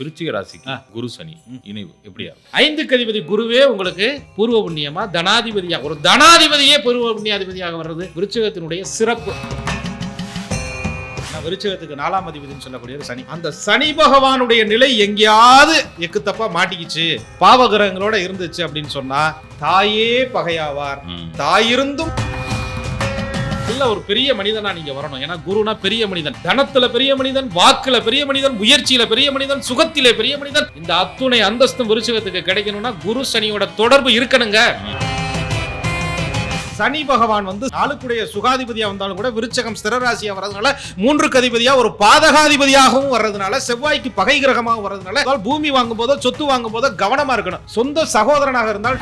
விருச்சிக ராசிக்கு குரு சனி இணைவு. எப்படியா இருக்கும்? ஐந்துக்கு அதிபதி குருவே உங்களுக்கு பூர்வ புண்ணியமா? தனாதிபதியா? ஒரு தனாதிபதியே பூர்வ புண்ணியாதிபதியாக வர்றது விருச்சிகத்தினுடைய சிறப்பு. விருச்சிகத்துக்கு நாலாம் அதிபதினு சொல்லக்கூடிய சனி. அந்த சனி பகவானுடைய நிலை எங்கேயாவது எக்கு தப்பா மாட்டிக்கிச்சு. பாவகிரகங்களோட இருந்துச்சு அப்படின்னு சொன்னா தாயே பகையாவார். தாயிருந்தும் நல்ல ஒரு பெரிய மனிதனா நீங்க வரணும். ஏன்னா குருனா பெரிய மனிதன். தனத்துல பெரிய மனிதன் வாக்குல பெரிய மனிதன் முயற்சியில பெரிய மனிதன் சுகத்திலே பெரிய மனிதன். இந்த அத்துணை அந்தஸ்தும் விருச்சகத்துக்கு கிடைக்கணும்னா குரு சனியோட தொடர்பு இருக்கணுங்க. சனி பகவான் வந்து நாளுக்குடைய சுகாதிபதியா வந்தாலும் கூட விருச்சகம் ஸ்திரராசியா வர்றதுனால மூன்று கதிபதியா ஒரு பாதகாதிபதியாகவும் வர்றதுனால செவ்வாய்க்கு பகை கிரகமாகவும் வர்றதுனால அதாவது பூமி வாங்கும் போதோ சொத்து வாங்கும் போதோ கவனமா இருக்கணும். சொந்த சகோதரனாக இருந்தால்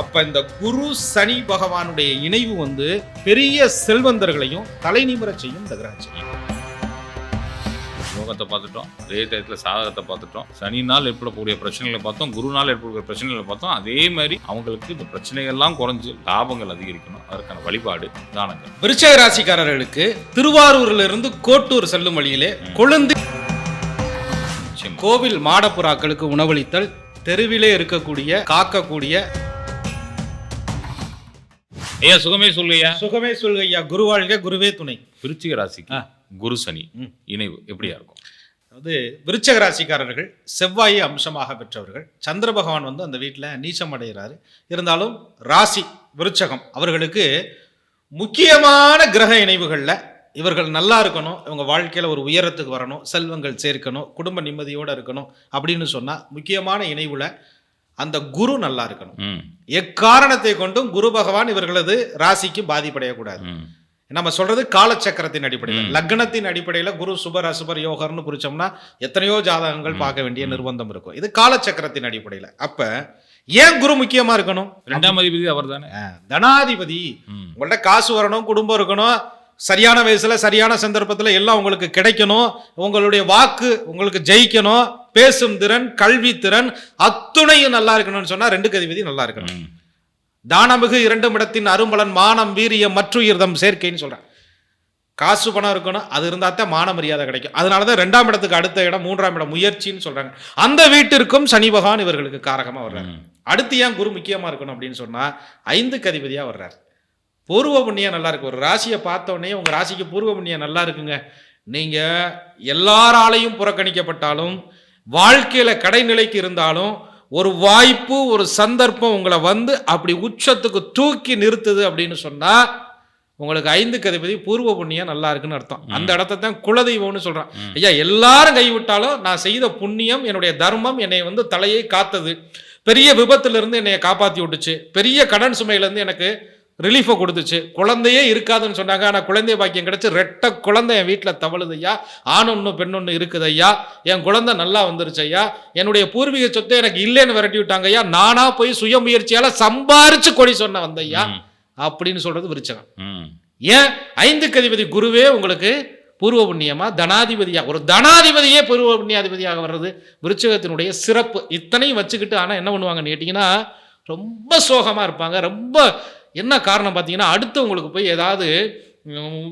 அப்ப இந்த குரு சனி பகவானுடைய இணைவு வந்து பெரிய செல்வந்தர்களையும் தலை நிமிரச் செய்யும் இந்த யோகத்தை பார்த்துட்டோம். அதே டயத்தில் சாதகத்தை பார்த்துட்டோம். சனினால் ஏற்படக்கூடிய பிரச்சனைகளை பார்த்தோம். குருனால் ஏற்படக்கூடிய பிரச்சனைகளை பார்த்தோம். அதே மாதிரி அவங்களுக்கு இந்த பிரச்சனைகள்லாம் குறைஞ்சு லாபங்கள் அதிகரிக்கணும். அதற்கான வழிபாடு தானங்கள். விருச்சக ராசிக்காரர்களுக்கு திருவாரூர்ல இருந்து கோட்டூர் செல்லும் வழியிலே கொழுந்து கோவில் மாடப்புறாக்களுக்கு உணவளித்தல் தெருவிலே இருக்கக்கூடிய காக்கக்கூடிய ஐயா சுகமே சொல்லுயா சுகமே சொல்கையா குருவாழ்க குருவே துணை. விருச்சிக ராசிக்கு. குரு சனி. இணைவு எப்படியா இருக்கும்? அதாவது விருச்சக ராசிக்காரர்கள் செவ்வாயை அம்சமாக பெற்றவர்கள். சந்திர பகவான் வந்து அந்த வீட்டில் நீச்சம் அடைகிறாரு இருந்தாலும் ராசி விருச்சகம் அவர்களுக்கு முக்கியமான கிரக இணைவுகளில் இவர்கள் நல்லா இருக்கணும். இவங்க வாழ்க்கையில் ஒரு உயரத்துக்கு வரணும். செல்வங்கள் சேர்க்கணும். குடும்ப நிம்மதியோடு இருக்கணும் அப்படின்னு சொன்னால் முக்கியமான இணைவுல அந்த குரு நல்லா இருக்கணும். எக்காரணத்தை கொண்டும் குரு பகவான் இவர்களது ராசிக்கு பாதிப்படையக்கூடாது. நம்ம சொல்றது காலச்சக்கரத்தின் அடிப்படையில். லக்னத்தின் அடிப்படையில் குரு சுபர் அசுபர் யோகர்னு குறிச்சோம்னா எத்தனையோ ஜாதகங்கள். பார்க்க வேண்டிய நிர்பந்தம் இருக்கும். இது காலச்சக்கரத்தின் அடிப்படையில். அப்ப ஏன் குரு முக்கியமா இருக்கணும்? ரெண்டாம் அதிபதி அவர் தானே தனாதிபதி. உங்கள்ட்ட காசு வரணும் குடும்பம் இருக்கணும் சரியான வயசுல சரியான சந்தர்ப்பத்துல எல்லாம் உங்களுக்கு கிடைக்கணும். உங்களுடைய வாக்கு உங்களுக்கு ஜெயிக்கணும். பேசும் திறன் கல்வி திறன் அத்துணையும் நல்லா இருக்கணும்னு சொன்னா ரெண்டு கதிபதி நல்லா இருக்கணும். தானமிகு இரண்டு இடத்தின் அரும்பலன் மானம் வீரியம் மற்றுயிர்தம் சேர்க்கைன்னு சொல்றேன் காசு பணம் இருக்கணும் அது இருந்தா தான் மான மரியாதை கிடைக்கும். அதனால தான் ரெண்டாம் இடத்துக்கு அடுத்த இடம் மூன்றாம் இடம் முயற்சின்னு சொல்றாங்க. அந்த வீட்டிற்கும் சனி பகவான் இவர்களுக்கு காரகமா வர்றாரு. அடுத்து ஏன் குரு முக்கியமா இருக்கணும் அப்படின்னு சொன்னா ஐந்துக்கு அதிபதியா வர்றாரு. பூர்வ புண்ணியம் நல்லா இருக்கு. ஒரு ராசியை பார்த்த உடனே உங்க ராசிக்கு பூர்வ புண்ணியம் நல்லா இருக்குங்க. நீங்க எல்லாராலையும் புறக்கணிக்கப்பட்டாலும் வாழ்க்கையில கடைநிலைக்கு இருந்தாலும் ஒரு வாய்ப்பு ஒரு சந்தர்ப்பம் உங்களை வந்து அப்படி உச்சத்துக்கு தூக்கி நிறுத்துது அப்படின்னு சொன்னா உங்களுக்கு ஐந்துக்கு அதிபதி பூர்வ புண்ணியம் நல்லா இருக்குன்னு அர்த்தம். அந்த இடத்த தான் குலதெய்வம்னு சொல்றான். ம். ஐயா எல்லாரும் கைவிட்டாலும் நான் செய்த புண்ணியம் என்னுடைய தர்மம் என்னை வந்து தலையை காத்தது. பெரிய விபத்துல இருந்து என்னை காப்பாத்தி விட்டுச்சு. பெரிய கடன் சுமையில இருந்து எனக்கு ரிலீஃபை கொடுத்துச்சு. குழந்தையே இருக்காதுன்னு சொன்னாங்க. ஆனால் குழந்தை பாக்கியம் கிடைச்சு ரெட்ட குழந்தை என் வீட்டில் தவழுது ஐயா ஆண் ஒன்று பெண் ஒன்று இருக்குது ஐயா என் குழந்தை நல்லா வந்துருச்சு ஐயா என்னுடைய பூர்வீக சொத்தை எனக்கு இல்லைன்னு விரட்டி விட்டாங்க ஐயா நானா போய் சுய முயற்சியால சம்பாரிச்சு கொடி சொன்ன வந்த ஐயா ம். அப்படின்னு சொல்றது விருச்சகம். ஏன்? ஐந்துக்கு அதிபதி குருவே உங்களுக்கு பூர்வ புண்ணியமா? தனாதிபதியா? ஒரு தனாதிபதியே பூர்வ புண்ணியாதிபதியாக வர்றது விருச்சகத்தினுடைய சிறப்பு. இத்தனையும் வச்சுக்கிட்டு ஆனால் என்ன பண்ணுவாங்கன்னு கேட்டிங்கன்னா ரொம்ப சோகமாக இருப்பாங்க. ரொம்ப என்ன காரணம் பார்த்தீங்கன்னா அடுத்தவங்களுக்கு போய் ஏதாவது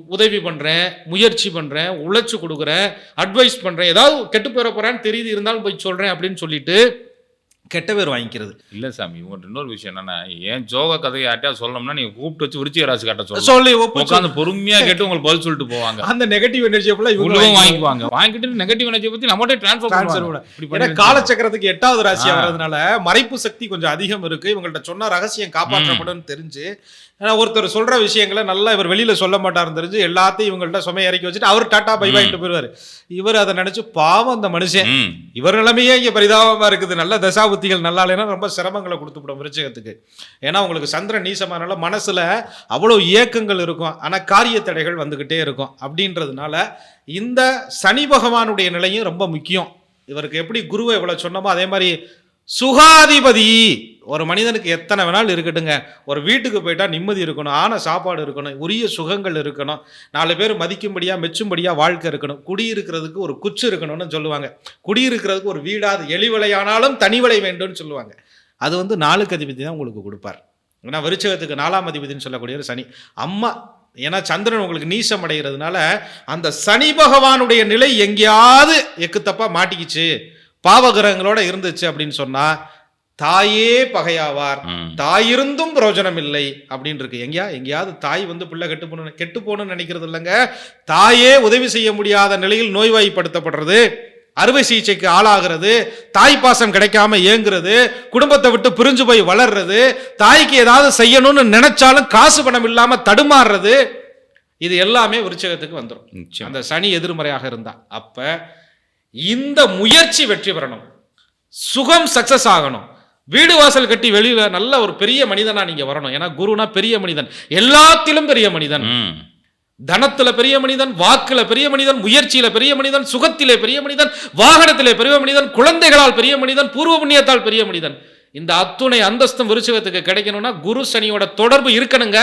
உதவி பண்ணுறேன் முயற்சி பண்ணுறேன் உழைச்சி கொடுக்குறேன் அட்வைஸ் பண்ணுறேன் ஏதாவது கெட்டு போகிற போகிறேன்னு தெரியுது இருந்தாலும் போய் சொல்கிறேன் அப்படின்னு சொல்லிட்டு கெட்ட பேர் வாங்கிக்கிறது. இல்ல சாமி இன்னொரு விஷயம் என்னன்னா ஏன் ஜோக கதையை யார்ட்டையா சொல்லணும்னா நீங்க கூப்பிட்டு வச்சு விருச்சிக ராசி காட்ட சொல்லி ஒப்பு உட்காந்து பொறுமையா கேட்டு உங்களுக்கு பதில் சொல்லிட்டு போவாங்க. அந்த நெகட்டிவ் எனர்ஜியை ஃபுல்லாக இவ்வளவும் வாங்கிக்குவாங்க. வாங்கிட்டு நெகட்டிவ் எனர்ஜி பத்தி நம்மகிட்ட டிரான்ஸ்ஃபர் பண்ணி காலச்சக்கரத்துக்கு எட்டாவது ராசியா ஆ. வர்றதுனால மறைப்பு சக்தி கொஞ்சம் அதிகம் இருக்கு. இவங்கள்ட்ட சொன்னா ரகசியம் காப்பாற்றப்படும் தெரிஞ்சு ஏன்னா ஒருத்தர் சொல்ற விஷயங்களை நல்லா இவர் வெளியில சொல்ல மாட்டாருன்னு தெரிஞ்சு எல்லாத்தையும் இவங்கள்ட்ட சுமையை இறக்கி வச்சுட்டு அவர் டாட்டா பை பாயிட்டு போயிருவாரு இவர் அதை நினைச்சு பாவம் அந்த மனுஷன். இவர் நிலைமையே இங்க பரிதாபமா இருக்குது. நல்ல தசாபுத்திகள் நல்லா இல்லைன்னா ரொம்ப சிரமங்களை கொடுத்துவிடும் விருச்சகத்துக்கு. ஏன்னா உங்களுக்கு சந்திரன் நீசமானால மனசுல அவ்வளவு இயக்கங்கள் இருக்கும். ஆனா காரிய தடைகள் வந்துகிட்டே இருக்கும். அப்படின்றதுனால இந்த சனி பகவானுடைய நிலையும் ரொம்ப முக்கியம். இவருக்கு எப்படி குருவை இவ்வளவு சொன்னோமோ அதே மாதிரி சுகாதிபதி. ஒரு மனிதனுக்கு எத்தனை வேணாலும் இருக்கட்டுங்க ஒரு வீட்டுக்கு போயிட்டா நிம்மதி இருக்கணும் ஆன சாப்பாடு இருக்கணும் உரிய சுகங்கள் இருக்கணும் நாலு பேர் மதிக்கும்படியா மெச்சும்படியா வாழ்க்கை இருக்கணும். குடியிருக்கிறதுக்கு ஒரு குச்சு இருக்கணும்னு சொல்லுவாங்க. குடியிருக்கிறதுக்கு ஒரு வீடாது எளிவலையானாலும் தனிவலை வேண்டும்னு சொல்லுவாங்க. அது வந்து நாளுக்கு அதிபதி தான் உங்களுக்கு கொடுப்பார். ஏன்னா விருச்சகத்துக்கு நாலாம் அதிபதினு சொல்லக்கூடிய ஒரு சனி. அம்மா ஏன்னா சந்திரன் உங்களுக்கு நீசம் அடைகிறதுனால அந்த சனி பகவானுடைய நிலை எங்கேயாவது எக்குத்தப்பா மாட்டிக்கிச்சு. பாவகிரகங்களோட இருந்துச்சு அப்படின்னு சொன்னால் தாயே பகையாவார். தாயிருந்தும் பிரயோஜனம் இல்லை அப்படின்னு இருக்கு எங்கேயா எங்கேயாவது தாய் வந்து பிள்ளை கெட்டு போகணும் கெட்டு போகணும்னு நினைக்கிறது இல்லைங்க. தாயே உதவி செய்ய முடியாத நிலையில் நோய்வாய்ப்படுத்தப்படுறது. அறுவை சிகிச்சைக்கு ஆளாகிறது. தாய் பாசம் கிடைக்காம ஏங்குறது. குடும்பத்தை விட்டு பிரிஞ்சு போய் வளர்றது. தாய்க்கு ஏதாவது செய்யணும்னு நினைச்சாலும் காசு பணம் இல்லாம தடுமாறுறது. இது எல்லாமே விருச்சகத்துக்கு வந்துடும் அந்த சனி எதிர்மறையாக இருந்தா அப்ப இந்த முயற்சி வெற்றி பெறணும். சுகம் சக்சஸ் ஆகணும். வீடு வாசல் கட்டி வெளியில நல்ல ஒரு பெரிய மனிதனா நீங்க வரணும் ஏன்னா குருனா பெரிய மனிதன் எல்லாத்திலும் பெரிய மனிதன். தனத்துல பெரிய மனிதன் வாக்குல பெரிய மனிதன் முயற்சியில பெரிய மனிதன் சுகத்திலே பெரிய மனிதன் வாகனத்திலே பெரிய மனிதன் குழந்தைகளால் பெரிய மனிதன் பூர்வ புண்ணியத்தால் பெரிய மனிதன் இந்த அத்துணை அந்தஸ்தும் விருச்சகத்துக்கு கிடைக்கணும்னா குரு சனியோட தொடர்பு இருக்கணுங்க.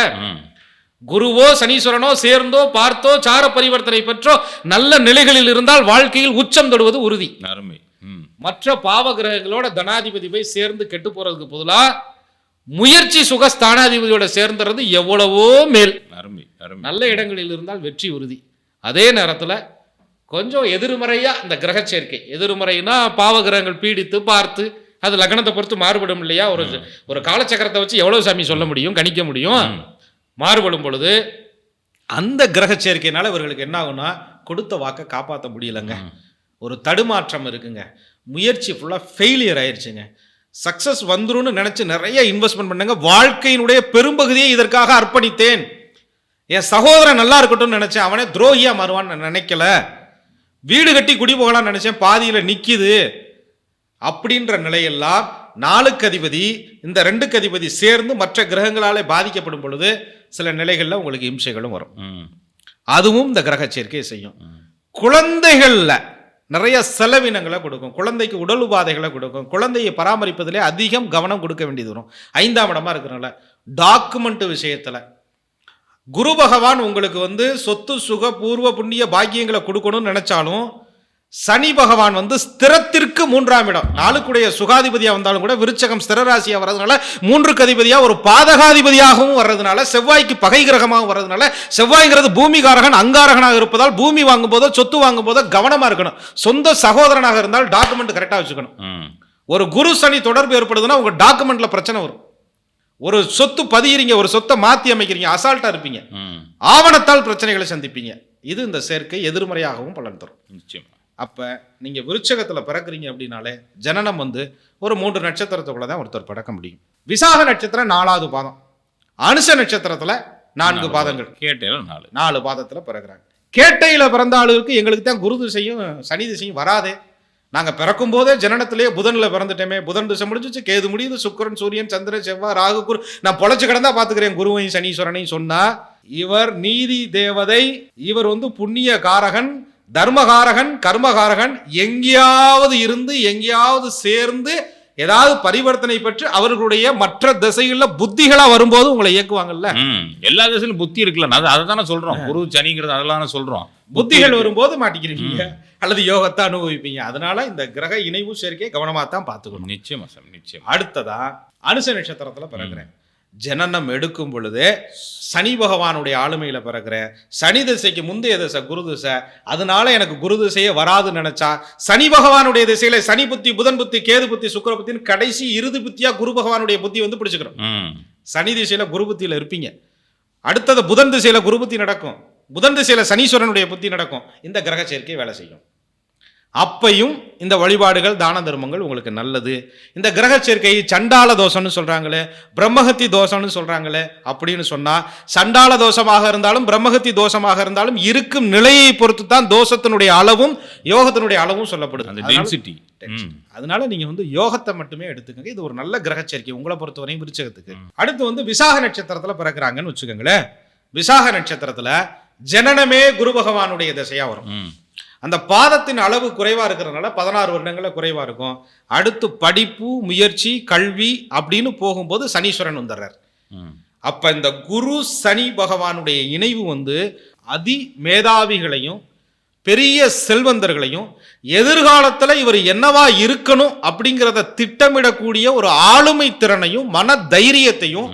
குருவோ சனீஸ்வரனோ சேர்ந்தோ பார்த்தோ சார பரிவர்த்தனை பெற்றோ நல்ல நிலைகளில் இருந்தால் வாழ்க்கையில் உச்சம் தொடுவது உறுதி அருமை. மற்ற பாவ கிரகங்களோட தனாதிபதி போய் சேர்ந்து கெட்டு போறதுக்கு பதிலா முயற்சி சுக ஸ்தானாதிபதியோட சேர்ந்துறது எவ்வளவோ மேல். அருமை அருமை. நல்ல இடங்களில் இருந்தால் வெற்றி உறுதி. அதே நேரத்தில் கொஞ்சம் எதிர்மறையா இந்த கிரக சேர்க்கை. எதிர்மறைனா பாவ கிரகங்கள் பீடித்து பார்த்து அது லக்னத்தை பொறுத்து மாறுபடும் இல்லையா? ஒரு ஒரு காலச்சக்கரத்தை வச்சு எவ்வளவு சாமி சொல்ல முடியும் கணிக்க முடியும். மாறுபடும் பொழுது அந்த கிரக சேர்க்கையினால இவர்களுக்கு என்ன ஆகும்னா கொடுத்த வாக்கை காப்பாற்ற முடியலங்க. ஒரு தடுமாற்றம் இருக்குங்க. முயற்சி ஃபுல்லாக ஃபெயிலியர் ஆயிடுச்சுங்க சக்ஸஸ் வந்துரும்னு நினச்சி நிறைய இன்வெஸ்ட்மெண்ட் பண்ணுங்க. வாழ்க்கையினுடைய பெரும்பகுதியை இதற்காக அர்ப்பணித்தேன். என் சகோதரன் நல்லா இருக்கட்டும்னு நினச்சேன். அவனே துரோகியா மாறுவான்னு நான் நினைக்கல. வீடு கட்டி குடி போகலாம்னு நினச்சேன். பாதியில் நிற்கிது அப்படின்ற நிலையெல்லாம் நாலுக்கு அதிபதி இந்த ரெண்டுக்கு அதிபதி சேர்ந்து மற்ற கிரகங்களாலே பாதிக்கப்படும் பொழுது சில நிலைகளில் உங்களுக்கு இம்சைகளும் வரும். அதுவும் இந்த கிரக சேர்க்கையை செய்யும். குழந்தைகளில் நிறைய செலவினங்களை கொடுக்கும். குழந்தைக்கு உடல் உபாதைகளை கொடுக்கும். குழந்தையை பராமரிப்பதிலே அதிகம் கவனம் கொடுக்க வேண்டியது வரும். ஐந்தாம் இடமா இருக்கிறனால டாக்குமெண்ட் விஷயத்தில். குரு பகவான் உங்களுக்கு வந்து சொத்து சுக பூர்வ புண்ணிய பாக்கியங்களை கொடுக்கணும்னு நினைச்சாலும் சனி பகவான் வந்து ஸ்திரத்திற்கு மூன்றாம் இடம். நாளுக்குடைய சுகாதிபதியா வந்தாலும் கூட விருச்சகம் ஸ்திரராசியா வர்றதுனால மூன்றுக்கு அதிபதியா ஒரு பாதகாதிபதியாகவும் வர்றதுனால செவ்வாய்க்கு பகை கிரகமாகவும் வர்றதுனால செவ்வாய்ங்கிறது பூமிகாரகன் அங்காரகனாக இருப்பதால் பூமி வாங்கும் போதோ சொத்து வாங்கும் போதோ கவனமா இருக்கணும். சொந்த சகோதரனாக இருந்தால் டாக்குமெண்ட் கரெக்டா வச்சுக்கணும். ஒரு குரு சனி தொடர்பு ஏற்படுதுன்னா உங்க டாக்குமெண்ட்ல பிரச்சனை வரும். ஒரு சொத்து பதியிறீங்க ஒரு சொத்தை மாத்தி அமைக்கிறீங்க அசால்ட்டா இருப்பீங்க. ஆவணத்தால் பிரச்சனைகளை சந்திப்பீங்க. இது இந்த சேர்க்கை எதிர்மறையாகவும் பலன் தரும். நிச்சயமா. அப்போ நீங்கள் விருச்சகத்தில் பிறக்குறீங்க அப்படின்னாலே ஜனனம் வந்து ஒரு மூன்று நட்சத்திரத்துக்குள்ள தான் ஒருத்தர் பிறக்க முடியும். விசாக நட்சத்திரம் நாலாவது பாதம். அனுச நட்சத்திரத்தில் நான்கு பாதங்கள். கேட்டேன் நாலு. நாலு பாதத்தில் பிறகுறாங்க கேட்டையில் பிறந்த ஆளுகளுக்கு எங்களுக்கு தான் குரு திசையும் சனி திசையும் வராதே. நாங்கள் பிறக்கும் போதே ஜனனத்திலேயே புதனில் பிறந்துட்டோமே. புதன் திசை முடிஞ்சிச்சு கேது முடியுது சுக்கிரன் சூரியன் சந்திரன் செவ்வாய் ராகு குரு. நான் பொழைச்சு கிடந்தா பார்த்துக்கிறேன் குருவையும் சனீஸ்வரனையும் சொன்னா இவர் நீதி தேவதை இவர் வந்து புண்ணிய காரகன் தர்மகாரகன் கர்மகாரகன் எங்கேயாவது இருந்து எங்கேயாவது சேர்ந்து ஏதாவது பரிவர்த்தனை பெற்று அவர்களுடைய மற்ற திசைகளில் புத்திகளா வரும்போது உங்களை இயக்குவாங்கல்ல. எல்லா திசையிலும் புத்தி இருக்குல்ல. அது அதை தானே சொல்றோம். குரு சனிங்கிறது அதெல்லாம் தானே சொல்றோம். புத்திகள் வரும்போது மாட்டிக்கிறீங்க அல்லது யோகத்தை அனுபவிப்பீங்க. அதனால இந்த கிரக இணைவு சேர்க்கையை கவனமா தான் பார்த்துக்கணும். நிச்சயமா சார் நிச்சயம். அடுத்ததா அனுச நட்சத்திரத்துல பிறகுறேன் ஜனனம் எடுக்கும் பொழுது சனி பகவானுடைய ஆளுமையில பிறகுறேன் சனி திசைக்கு முந்தைய திசை குரு திசை அதனால எனக்கு குரு திசையே வராதுன்னு நினைச்சா சனி பகவானுடைய திசையில சனி புத்தி புதன் புத்தி கேது புத்தி சுக்கிர புத்தின்னு கடைசி இறுதி புத்தியா குரு பகவானுடைய புத்தி வந்து பிடிச்சுக்கிறோம். சனி திசையில குரு புத்தியில இருப்பீங்க. அடுத்தது புதன் திசையில குரு புத்தி நடக்கும். புதன் திசையில சனீஸ்வரனுடைய புத்தி நடக்கும். இந்த கிரக சேர்க்கை வேலை செய்யும். அப்பையும் இந்த வழிபாடுகள் தான தர்மங்கள் உங்களுக்கு நல்லது. இந்த கிரக சேர்க்கை சண்டால தோஷம்னு சொல்றாங்களே பிரம்மஹத்தி தோஷம்னு சொல்றாங்களே அப்படின்னு சொன்னா சண்டால தோஷமாக இருந்தாலும் பிரம்மஹத்தி தோஷமாக இருந்தாலும் இருக்கும் நிலையை பொறுத்து தான் தோஷத்தினுடைய அளவும் யோகத்தினுடைய அளவும் சொல்லப்படுது. அந்த அதனால- டென்சிட்டி அதனால நீங்க வந்து யோகத்தை மட்டுமே எடுத்துக்கங்க. இது ஒரு நல்ல கிரக சேர்க்கை. உங்களை பொறுத்தவரையும் விருச்சகத்துக்கு. அடுத்து வந்து விசாக நட்சத்திரத்துல பிறக்குறாங்கன்னு வச்சுக்கோங்களேன். விசாக நட்சத்திரத்துல ஜனனமே குரு பகவானுடைய திசையா வரும். அந்த பாதத்தின் அளவு குறைவா இருக்கிறதுனால பதினாறு வருடங்கள குறைவா இருக்கும். அடுத்து படிப்பு முயற்சி கல்வி அப்படின்னு போகும்போது சனீஸ்வரன் வந்துடுறார். அப்ப இந்த குரு சனி பகவானுடைய இணைவு வந்து அதி மேதாவிகளையும் பெரிய செல்வந்தர்களையும் எதிர்காலத்துல இவர் என்னவா இருக்கணும் அப்படிங்கிறத திட்டமிடக்கூடிய ஒரு ஆளுமை திறனையும் மன தைரியத்தையும்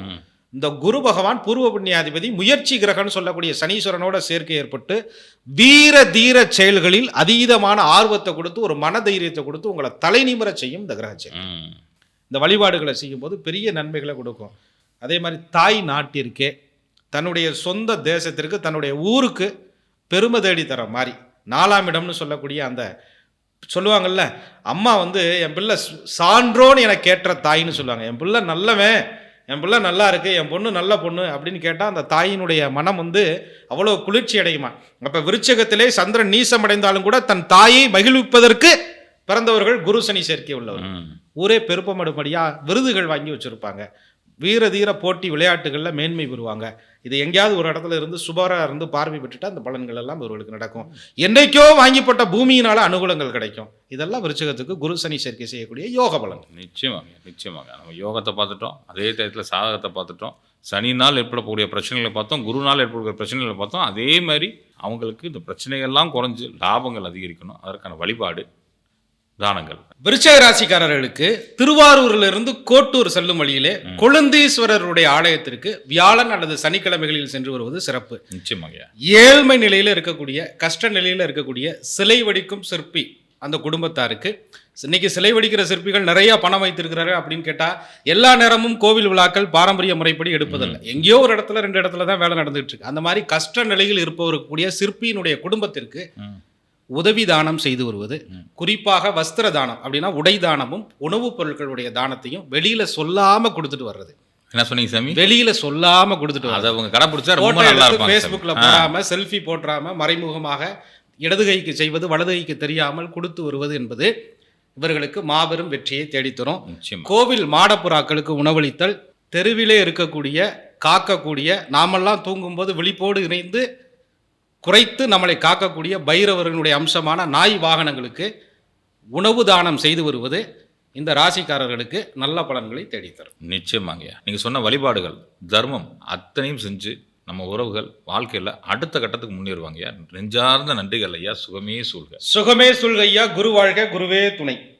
இந்த குரு பகவான் பூர்வ புண்ணியாதிபதி முயற்சி கிரகம்னு சொல்லக்கூடிய சனீஸ்வரனோட சேர்க்கை ஏற்பட்டு வீர தீர செயல்களில் அதீதமான ஆர்வத்தை கொடுத்து ஒரு மன தைரியத்தை கொடுத்து உங்களை தலைநிமிர செய்யும் இந்த கிரக செயல். ம். இந்த வழிபாடுகளை செய்யும்போது பெரிய நன்மைகளை கொடுக்கும். அதே மாதிரி தாய் நாட்டிற்கே தன்னுடைய சொந்த தேசத்திற்கு தன்னுடைய ஊருக்கு பெருமை தேடி தர மாதிரி நாலாம் இடம்னு சொல்லக்கூடிய அந்த சொல்லுவாங்கல்ல அம்மா வந்து என் பிள்ளை சான்றோன்னு எனக்கு கேட்ட தாயின்னு சொல்லுவாங்க. என் பிள்ளை நல்லவன் என் பிள்ளை நல்லா இருக்கு என் பொண்ணு நல்ல பொண்ணு அப்படின்னு கேட்டால் அந்த தாயினுடைய மனம் வந்து அவ்வளோ குளிர்ச்சி அடையுமா? அப்போ விருச்சகத்திலே சந்திரன் நீசம் அடைந்தாலும் கூட தன் தாயை மகிழ்விப்பதற்கு பிறந்தவர்கள் குரு சனி சேர்க்கை உள்ளவர். ஊரே பெருப்பமடுபடியாக விருதுகள் வாங்கி வச்சுருப்பாங்க. வீர தீர போட்டி விளையாட்டுகளில் மேன்மை பெறுவாங்க. இது எங்கேயாவது ஒரு இடத்துல இருந்து சுபராக இருந்து பார்வை பெற்றுட்டு அந்த பலன்கள் எல்லாம் இவர்களுக்கு நடக்கும். என்றைக்கோ வாங்கிப்பட்ட பூமியினால அனுகூலங்கள் கிடைக்கும். இதெல்லாம் விருச்சகத்துக்கு குரு சனி சேர்க்கை செய்யக்கூடிய யோக பலன். நிச்சயமாக நிச்சயமாக நம்ம யோகத்தை பார்த்துட்டோம். அதே டயத்தில் சாதகத்தை பார்த்துட்டோம். சனினால் ஏற்படக்கூடிய பிரச்சனைகளை பார்த்தோம். குருனால் ஏற்படக்கூடிய பிரச்சனைகளை பார்த்தோம். அதே மாதிரி அவங்களுக்கு இந்த பிரச்சனைகள்லாம் குறைஞ்சு லாபங்கள் அதிகரிக்கணும். அதற்கான வழிபாடு தானங்கள். விருச்சக ராசிக்காரர்களுக்கு திருவாரூரில் இருந்து கோட்டூர் செல்லும் வழியிலே கொழுந்தீஸ்வரருடைய ஆலயத்திற்கு வியாழன் அல்லது சனிக்கிழமைகளில் சென்று வருவது சிறப்பு. நிச்சயமாங்க ஏழ்மை நிலையில் இருக்கக்கூடிய கஷ்ட நிலையில் இருக்கக்கூடிய சிலை வடிக்கும் சிற்பி அந்த குடும்பத்தாருக்கு. இன்னைக்கு சிலை வடிக்கிற சிற்பிகள் நிறைய பணம் வைத்திருக்கிறாரு அப்படின்னு கேட்டா எல்லா நேரமும் கோவில் விழாக்கள் பாரம்பரிய முறைப்படி எடுப்பதில்லை. எங்கேயோ ஒரு இடத்துல ரெண்டு இடத்துல தான் வேலை நடந்துட்டு இருக்கு. அந்த மாதிரி கஷ்ட நிலையில் இருப்பவருக்கு கூடிய சிற்பியினுடைய குடும்பத்திற்கு. உதவி தானம் செய்து வருவது. குறிப்பாக வஸ்திர தானம் அப்படின்னா உடை தானமும் உணவுப் பொருட்களுடைய தானத்தையும் வெளியில சொல்லாம கொடுத்துட்டு வர்றது. என்ன சொன்னீங்க சாமி? வெளியில சொல்லாம கொடுத்துட்டு அதை அவங்க கடைப்பிடிச்சா ரொம்ப நல்லா சாமி. ஆ. போடாம செல்ஃபி போட்டுறாம மறைமுகமாக இடது கைக்கு செய்வது வலது கைக்கு தெரியாமல் கொடுத்து வருவது என்பது இவர்களுக்கு மாபெரும் வெற்றியை தேடித்தரும். கோவில் மாடப்புறாக்களுக்கு உணவளித்தல் தெருவிலே இருக்கக்கூடிய காக்கக்கூடிய நாமெல்லாம் தூங்கும்போது விழிப்போடு இணைந்து குறைத்து நம்மளை காக்கக்கூடிய பைரவர்களுடைய அம்சமான நாய் வாகனங்களுக்கு உணவு தானம் செய்து வருவது இந்த ராசிக்காரர்களுக்கு நல்ல பலன்களை தேடித்தரும். நிச்சயமாங்க நீங்க சொன்ன வழிபாடுகள் தர்மம் அத்தனையும் செஞ்சு நம்ம உறவுகள் வாழ்க்கையில அடுத்த கட்டத்துக்கு முன்னேறுவாங்க நெஞ்சார்ந்த நன்றிகள் ஐயா. சுகமே சூழ்க. சுகமே சுல்கையா குரு வாழ்க குருவே துணை.